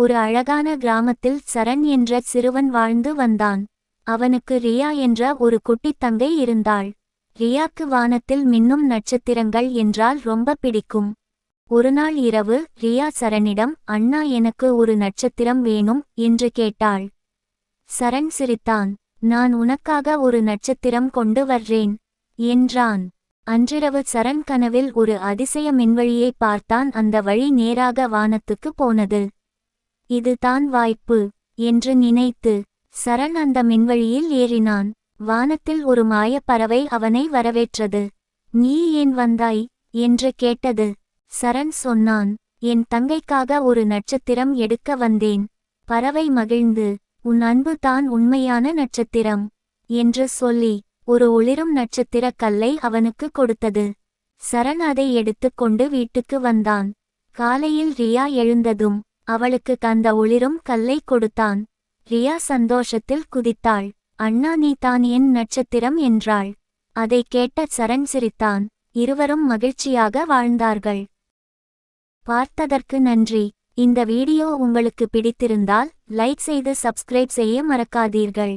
ஒரு அழகான கிராமத்தில் சரண் என்ற சிறுவன் வாழ்ந்து வந்தான். அவனுக்கு ரியா என்ற ஒரு குட்டித் தங்கை இருந்தாள். ரியாக்கு வானத்தில் மின்னும் நட்சத்திரங்கள் என்றால் ரொம்ப பிடிக்கும். ஒருநாள் இரவு ரியா சரணிடம் அண்ணா எனக்கு ஒரு நட்சத்திரம் வேணும் என்று கேட்டாள். சரண் சிரித்தான். நான் உனக்காக ஒரு நட்சத்திரம் கொண்டு வர்றேன் என்றான். அன்றிரவு சரண் கனவில் ஒரு அதிசய மின்வழியை பார்த்தான். அந்த வழி நேராக வானத்துக்கு போனது. இது தான் வாய்ப்பு என்று நினைத்து சரண் அந்த மின்வழியில் ஏறினான். வானத்தில் ஒரு மாயப் பறவை அவனை வரவேற்றது. நீ ஏன் வந்தாய்? என்று கேட்டது. சரண் சொன்னான். என் தங்கைக்காக ஒரு நட்சத்திரம் எடுக்க வந்தேன். பறவை மகிழ்ந்து உன் அன்பு தான் உண்மையான நட்சத்திரம் என்று சொல்லி ஒரு ஒளிரும் நட்சத்திரக் கல்லை அவனுக்கு கொடுத்தது. சரண் அதை எடுத்துக்கொண்டு வீட்டுக்கு வந்தான். காலையில் ரியா எழுந்ததும் அவளுக்கு தந்த ஒளிரும் கல்லை கொடுத்தான். ரியா சந்தோஷத்தில் குதித்தாள். அண்ணா நீ தான் என் நட்சத்திரம் என்றாள். அதை கேட்ட சரண் சிரித்தான். இருவரும் மகிழ்ச்சியாக வாழ்ந்தார்கள். பார்த்ததற்கு நன்றி. இந்த வீடியோ உங்களுக்கு பிடித்திருந்தால் லைக் செய்து சப்ஸ்கிரைப் செய்ய மறக்காதீர்கள்.